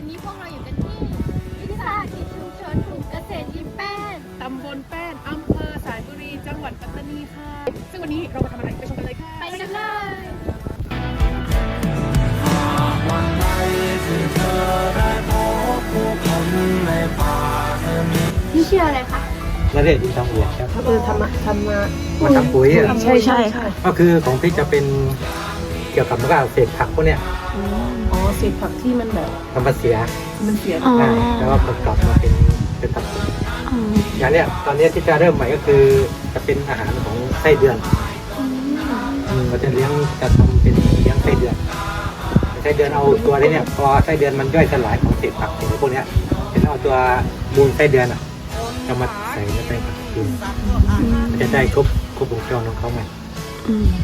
วันนี้พวกเราอยู่กันที่วิสาหกิจชุมชนกลุ่มเกษตรยิ้มแป้นตำบลแป้นอำเภอสายบุรี จังหวัดปัตตานีค่ะ ซึ่งวันนี้เรามาทำอะไรไปชมกันเลยค่ะ ไปกันเลยวันใดที่เธอได้พบผู้คนในป่าเธอมีพี่ชื่ออะไรคะนาเรศอินทองอวดครับเออทำมาทำมามาทำปุ๋ยอะใช่ใช่ค่ะก็คือของพี่จะเป็นเกี่ยวกับว่าเศษผักพวกเนี้ยอ๋อ เศษผักที่มันแบบทำมาเสียมันเสียอ๋ออ่าแล้วก็ประกอบมาเป็นเป็นผักปุ๋ยอย่างเนี้ยตอนเนี้ยที่จะเริ่มใหม่ก็คือจะเป็นอาหารของไส้เดือนอืมเราจะเลี้ยงจะทำเป็นเลี้ยงไส้เดือนไส้เดือนเอาตัวนี้เนี่ยพอไส้เดือนมันย่อยสลายของเศษผักเศษพวกเนี้ยจะเอาตัวมูลไส้เดือนอะจะมาใส่ในผักกินมันจะได้ครบครบวงจรของเขาไง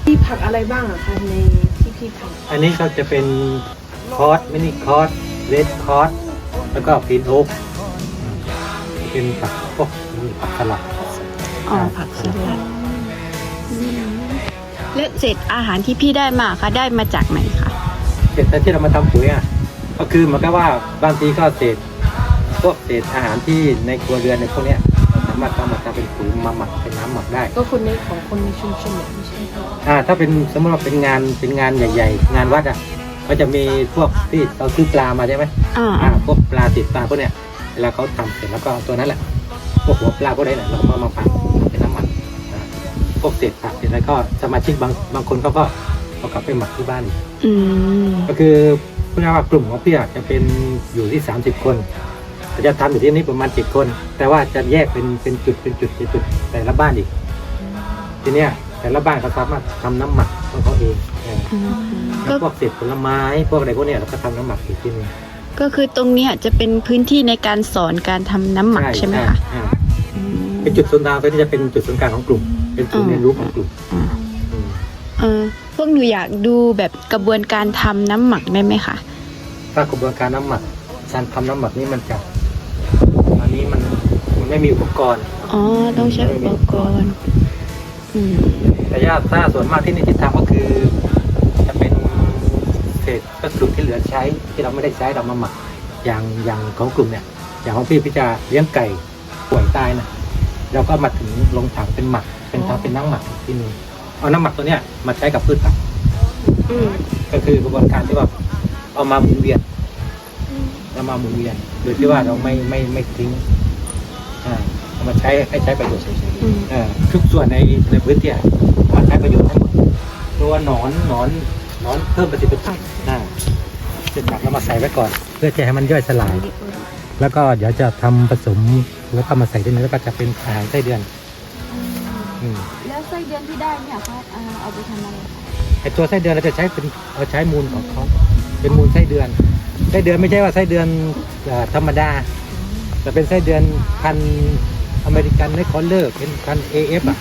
ที่ผักอะไรบ้างอะคะในที่พี่ทอันนี้ก็จะเป็น คอร์สมินิคอร์สเรดคอร์สแล้วก็ฟีนโอ๊กเป็นผักพวกผักสลัดอ๋อผักสลัดและเศษอาหารที่พี่ได้มาคะได้มาจากไหนคะเศษที่เรามาทำปุ๋ยอะก็คือเหมันก็ว่าบางทีก็เศษพวกเศษอาหารที่ในครัวเรือนในพวกเนี้ยเราสามารถเอามาทำเป็นปุ๋ยมาหมักเป็นน้ำหมักได้ำก็คนในของคนในชุมชนเนี่ยไม่ใช่ค่ะอ่าถ้าเป็นสมมติว่าเป็นงานเป็นงานใหญ่ ๆ งานวัดอะ ก็จะมีพวกที่เราซื้อปลามาใช่ไหมอ่าอ่าพวกปลาติดปลาพวกเนี้ยเวลาเขาทำเสร็จแล้วก็เอาตัวนั้นแหละพวกหัวปลาพวกนี้แหละเราก็มามาปั่นเป็นน้ำมันอ่าพวกเศษผักเสร็จแล้วก็สมาชิกบางบางคนเขาก็เอากลับไปหมักที่บ้านอีกอืมก็คือพูดง่ายๆว่ากลุ่มของพี่อะจะเป็นอยู่ที่ 30 คนแต่จะทำอยู่ที่นี่ประมาณ 7 คน แต่ว่าจะแยกเป็นเป็นจุดเป็นจุดเป็นจุดแต่ละบ้านอีก ทีเนี้ยแต่ละบ้านเขาสามารถทำน้ำหมักของเขาเองเอออืม แล้วพวกเศษผลไม้พวกอะไรพวกเนี้ยเราก็ทำน้ำหมักอีกที่นึงก็คือตรงเนี้ยจะเป็นพื้นที่ในการสอนการทำน้ำหมักใช่ไหมคะ อ่าอืมเป็นจุดศูนย์กลางตัวนี้จะเป็นจุดศูนย์กลางของกลุ่ม เป็นศูนย์อ๋อเรียนรู้ของกลุ่มอ่าอืมเออพวกหนูอยากดูแบบกระบวนการทำน้ำหมักได้ไหมคะ ถ้ากระบวนการน้ำหมักการทำน้ำหมักนี่มันจะอันนี้มันมันไม่มีอุปกรณ์ อ๋อ ต้องใช้อุปกรณ์ อืม แต่ญาติถ้าส่วนมากที่นี่ที่ทำก็คือจะเป็น เศษวัสดุที่เหลือใช้ที่เราไม่ได้ใช้เรามาหมักอย่างอย่างของกลุ่มเนี่ย อย่างของพี่พี่จะเลี้ยงไก่ป่วยตายนะเราก็มาถึงลงถังเป็นหมัก เป็นทำเป็นน้ำหมักอีกที่นึงเอาน้ำหมักตัวเนี้ยมาใช้กับพืชผักอืมก็คือกระบวนการที่ว่าเอามาหมุนเวียนเรามาหมุนเวียนโดยที่ว่าเราไม่ไม่ไม่ทิ้งอ่าเอามาใช้ให้ใช้ประโยชน์เฉยอืมๆอ่าทุกส่วนในในพื้นที่อะมาใช้ประโยชน์ทั้งหมดตัวหนอนหนอน หนอนเพิ่มประสิทธิภาพอ่าเสร็จหมักเรามาใส่ไว้ก่อน เพื่อจะให้มันย่อยสลาย แล้วก็เดี๋ยวจะทำผสมแล้วก็มาใส่ที่นี้แล้วก็จะเป็นอาหารไส้เดือนอืมแล้วไส้เดือนที่ได้เนี่ยเขาเอาเอาไปทำอะไรคะไอตัวไส้เดือนเราจะใช้เป็นเราใช้มูลของเขาเป็นมูลไส้เดือนไส้เดือนไม่ใช่ว่าไส้เดือนเอ่อธรรมดา แต่เป็นไส้เดือนพันธุ์อเมริกันไนคอนเลอร์เป็นพันเอฟอะ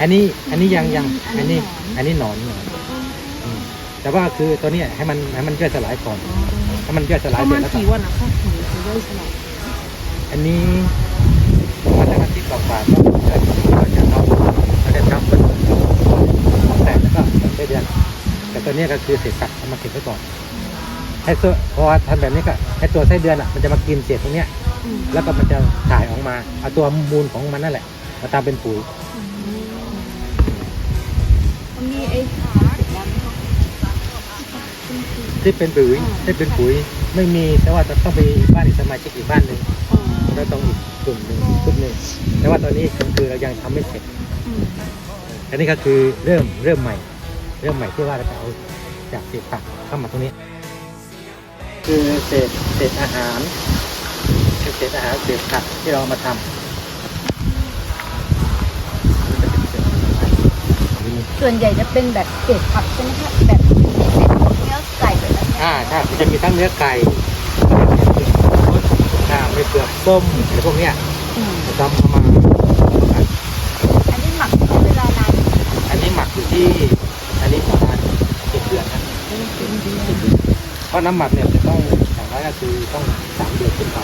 อันนี้อันนี้ยังยังอันนี้อันนี้หนอนหนอนอืม แต่ว่าคือตัวเนี้ยให้มันให้มันย่อยสลายก่อนให้มันย่อยสปลายระเสร็มาจณแล้วก็กี่วันนะคะถึงจะย่อยสลายอันนี้ประมาณสักอาทิตย์กว่าๆก็จะเราจะเอาเราจะทำเป็นแต่แล้วก็ไส้เดือนแต่ตัวเนี้ยก็คือเศษสัตว์เอามาเก็บไว้ก่อนให้ตัวพอทำแบบนี้ก็ให้ตัวไส้เดือนอะมันจะมากินเศษตรงเนี้ยแล้วก็มันจะถ่ายออกมาเอาตัวมูลของมันนั่นแหละมาทำเป็นปุ๋ย มันมีไอ้ขาเสร็จแล้วไหมคะ ที่เป็นปุ๋ยที่เป็นปุ๋ยไม่มีแต่ว่าจะต้องไปอีกบ้านอีกสมาชิกอีกบ้านหนึ่งแล้วต้องอีกกลุ่มหนึ่งชุดหนึ่งแต่ว่าตอนนี้คือเรายังทำไม่เสร็จอันนี้ก็คือเริ่มเริ่มใหม่ เริ่มใหม่ที่ว่าเราจะเอาจากเศษผักเข้ามาตรงนี้ คือเศษเศษอาหารเป็นเศษอาหารเศษผักที่เราเอามาทำส่วนใหญ่จะเป็นแบบเศษผักใช่ไหมคะแบบ อ่าใช่มันจะมีทั้งเนื้อไก่อ่าไม่เปลือกส้มอะไรพวกเนี้ยจะทำเอามาอันนี้หมักใช้เวลานานอันนี้หมักอยู่ที่อันนี้ประมาณเจ็ดเดือนนะเพราะน้ำหมักเนี่ยจะต้องอย่างน้อยก็คือต้องสามเดือนขึ้นไป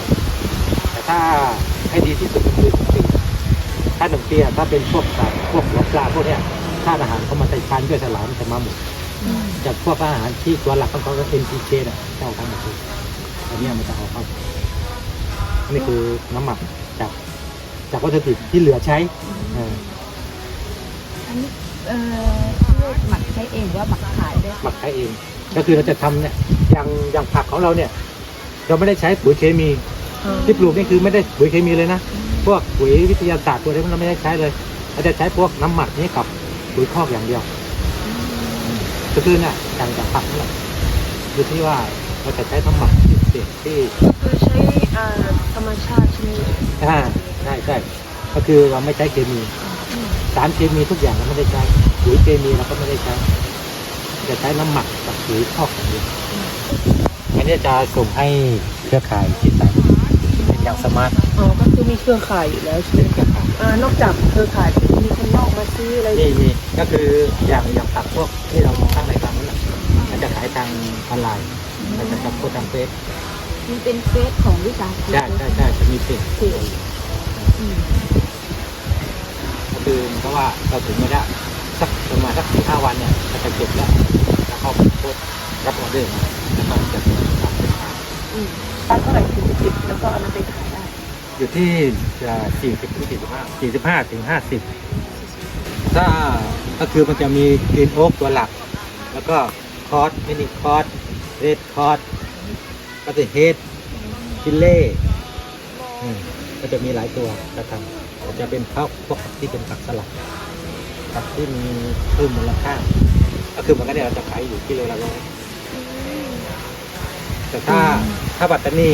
แต่ถ้าให้ดีที่สุดก็คือหนึ่งปีถ้าหนึ่งปีอะถ้าเป็นพวกสัตว์พวกหัวปลาพวกเนี้ยธาตุอาหารเขามาใส่การย่อยสลามจะมาหมด จากพวกอาหารที่ตัวหลักของเขาก็ NPK น่ะเจ้าทั้งหมดเลยอันเนี้ยมันจะเอาเข้าอันนี้คือน้ำหมักจากจากวัตถุดิบที่เหลือใช้เอออันนี้เอ่อที่หมักใช้เองหรือว่าหมักขายด้วยหมักใช้เอง ก็คือเราจะทำเนี่ยอย่างอย่างผักของเราเนี่ย เราไม่ได้ใช้ปุ๋ยเคมี ที่ปลูกนี่คือไม่ได้ปุ๋ยเคมีเลยนะพวกปุ๋ยวิทยาศาสตร์ตัวนี้เราไม่ได้ใช้เลยเราจะใช้พวกน้ำหมักนี้กับปุ๋ยคอกอย่างเดียว ก็คือเนี่ยอย่างจากผักเนี่ยคือที่ว่าเราจะใช้น้ำหมักที่เศษที่คือใช้อ่าธรรมชาติใช่ไหมอ่าใช่ใช่ก็คือเราไม่ใช้เคมี สารเคมีทุกอย่างเราไม่ได้ใช้ปุ๋ยเคมีเราก็ไม่ได้ใช้จะใช้น้ำหมักกับปุ๋ยคอกอย่างเดียวอันนี้จะส่งให้เครือข่ายที่สาย มีเครือข่ายอยู่แล้วใช่ไหมเป็นเครือข่ายอ่านอกจากเครือข่ายมีคนนอกมาซื้ออะไรนี่นี่ก็คืออย่างอย่างผักพวกที่เราตั้งในตามนั้นแหละมันจะขายทางออนไลน์มันจะจับโพสต์ทางเฟซมันเป็นเฟซของวิสาหกิจใช่ใช่ใช่จะมีเพจเพจอืมก็คือเพราะว่าเราถึงไม่ได้สักประมาณสักสี่ห้าวันเนี่ยเราจะเก็บแล้วแล้วเข้าไปโพสต์รับออเดอร์มาแล้วก็จะทำเป็นขายตั้งเท่าไหร่ถึงจะติดแล้วก็เอามันไปขายได้ อยู่ที่สี่สิบถึงสี่สิบห้าสี่สิบห้าถึงห้าสิบถ้าก็คือมันจะมีกรีนโอ๊กตัวหลัก แล้วก็คอร์สมินิคอร์สเรดคอร์สก็จะเฮดชิลเล่มก็จะมีหลายตัวจะทำจะเป็นข้าพวกที่เป็นผักสลัดผักที่มีเพิ่มมูลค่าก็คือมือนกันเนี่ยเราจะขายอยู่กิโลละร้อยแต่ถ้าถ้าบัตตานี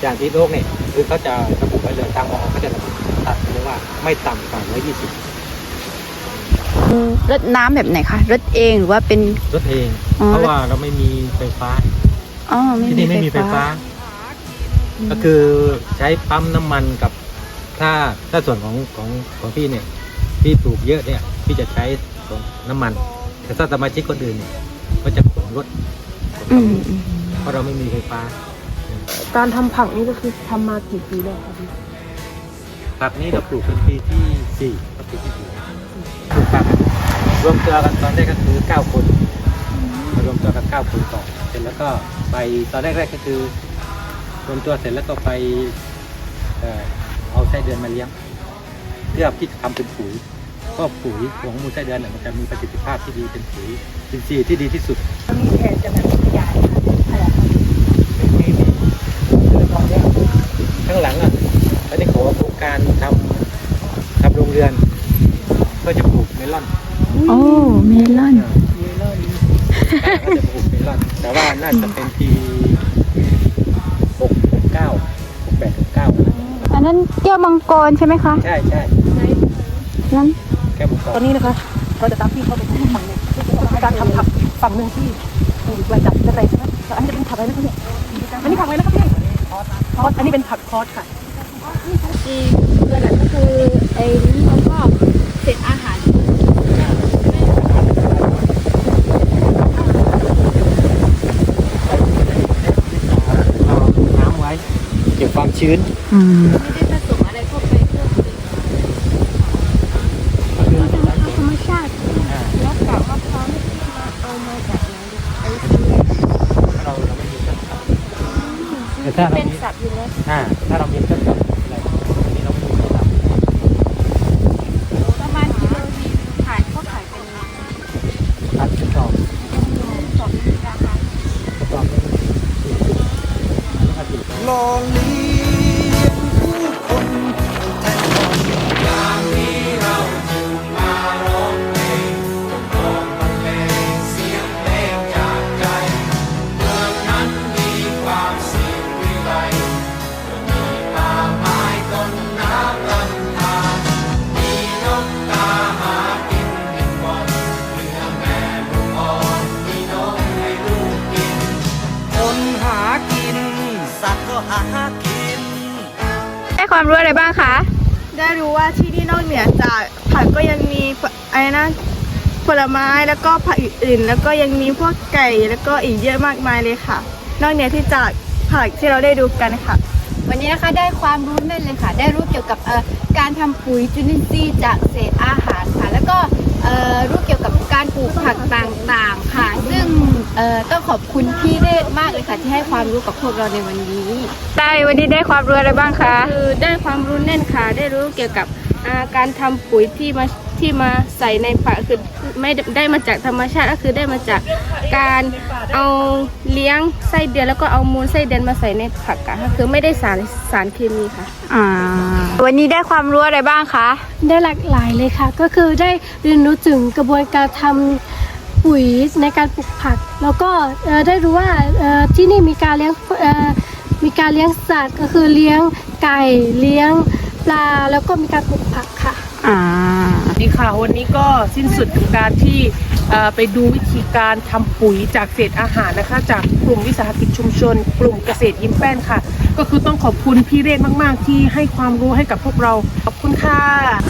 อย่างที่โลกเนี่ย คือเขาจะระบุไว้เลยทางออกเขาจะระบุตัดเลยว่าไม่ต่ำกว่าร้อยยี่สิบอืมรดน้ำแบบไหนคะรดเองหรือว่าเป็น รถเอง อ๋อ เพราะว่าเราไม่มีไฟฟ้า อ๋อที่นี่ไม่มีไฟฟ้า ก็คือใช้ปั๊มน้ำมันกับถ้าถ้าส่วนของของของพี่เนี่ยพี่ปลูกเยอะเนี่ยพี่จะใช้ของน้ำมัน แต่ถ้าสมาชิกคนอื่นเนี่ยก็จะขนรถขนอืเข้ามอืมเพราะเราไม่มีไฟฟ้า การทำผักนี่ก็คือทำมากี่ปีแล้วครับพี่ผักนี้เราปลูกเป็นปีที่สี่ครับปีที่สี่ปลูกผักรวมตัวกันตอนแรกก็คือเก้าคนมารวมตัวกันเก้าคนก่อนเสร็จแล้วก็ไปตอนแรกๆก็คือรวมตัวเสร็จแล้วก็ไปเอ่อเอาไส้เดือนมาเลี้ยง เพื่อที่จะทำเป็นปุ๋ยก็ปุ๋ยของมูลไส้เดือนเนี่ยมันจะมีประสิทธิภาพที่ดีเป็นปุ๋ยอินทรีย์ที่ดีที่สุด มีแผนจะแบบขยายอะไรคะ นี่นี่คือตอนเนี้ยข้างหลังอะเขาได้ขอโครงการทำทำโรง เรือนเพื่อจะปลูกเมลอนโอ้เมลอนเมลอนก็จะปลูกเมลอน แต่ว่าน่าจะเป็นปีหกหกเก้าหกแปดหกเก้าอันนั้นแก้วมังกรใช่ไหมคะ ใช่ใช่นั้นแค่บุกตอนนี้นะคะเราจะตามพี่เขาไปที่ฝั่งหนึ่งการทำผักฝั่งหนึ่งที่ปลูกไว้จับจะไปใช่ไหมแล้วอันนี้จะเป็นผักอะไรนะครับเนี่ยอันนี้ผักอะไรนะครับพี่คอสอันนี้เป็นผักคอสค่ะ ที่เพื่อนก็คือไอ้นี่แล้วก็เศษอาหาร เอาน้ำไว้ เก็บความ ชื้นอืมไม่ได้ผสมอะไรเข้าไปเพื่อเป็นธรรมชาติอ่าแล้วกลับว่าพร้อมที่มาเอามาจากไหนไอ้เราเราไม่มีเครื่องจักรแต่ถ้าเราเป็นมีสัตว์อยู่แล้วอ่าถ้าเรามีเครื่องจักรอะไรอัน หากิน ได้ความรู้อะไรบ้างคะ ได้รู้ว่าที่นี่นอกเหนือจากผักก็ยังมีอะไรนะผลไม้แล้วก็ผักอื่นๆ แล้วก็ยังมีพวกไก่แล้วก็อีกเยอะมากมายเลยค่ะ นอกเหนือที่จากผักที่เราได้ดูกันค่ะ วันนี้นะคะได้ความรู้แน่นเลยค่ะ ได้รู้เกี่ยวกับเอ่อการทำปุ๋ยจุลินทรีย์จากเศษอาหารค่ะ แล้วก็เอ่อรู้เกี่ยวกับการปลูกผักต่างๆค่ะ ซึ่ง เอ่อต้องขอบคุณพี่เรศมากเลยค่ะ ที่ให้ความรู้กับพวกเราในวันนี้ ได้วันนี้ได้ความรู้อะไรบ้างคะคือได้ความรู้แน่นค่ะ ได้รู้เกี่ยวกับอ่าการทำปุ๋ยที่มาที่มาใส่ในผักคือไม่ได้ได้มาจากธรรมชาติก็คือได้มาจากการเอาเลี้ยงไส้เดือนแล้วก็เอามูลไส้เดือนมาใส่ในผักอะค่ะคือไม่ได้สารสารเคมีค่ะ อ่าวันนี้ได้ความรู้อะไรบ้างคะได้หลากหลายเลยค่ะ ก็คือได้เรียนรู้ถึงกระบวนการทำ ปุ๋ยในการปลูกผัก แล้วก็ได้รู้ว่าที่นี่มีการเลี้ยงมีการเลี้ยงสัตว์ก็คือเลี้ยงไก่เลี้ยงปลาแล้วก็มีการปลูกผักค่ะอ่านี่ค่ะวันนี้ก็สิ้นสุดการที่ ไปดูวิธีการทำปุ๋ยจากเศษอาหารนะคะ จากกลุ่มวิสาหกิจชุมชน กลุ่มเกษตรยิ้มแป้นค่ะ ก็คือต้องขอบคุณพี่เรศมากๆ ที่ให้ความรู้ให้กับพวกเราขอบคุณค่ะ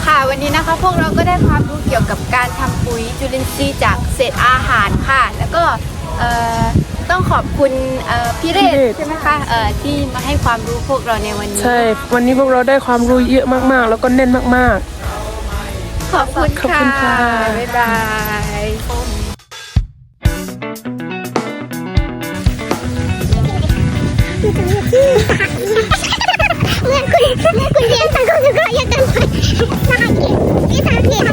ค่ะวันนี้นะคะ พวกเราก็ได้ความรู้เกี่ยวกับการทำปุ๋ยจุลินทรีย์จากเศษอาหารค่ะ แล้วก็เอ่อต้องขอบคุณเอ่อพี่เรศพี่เรศใช่ไหมคะเอ่อที่มาให้ความรู้พวกเราในวันนี้ใช่ วันนี้พวกเราได้ความรู้เยอะมากๆ แล้วก็แน่นมากขอบคุณ ขอบคุณค่ะ บ๊ายบายเมื่อคุณเมื่อคุณเรียนสังคมสงเคราะห์ยังกันไปสหกิจวิสาหกิจ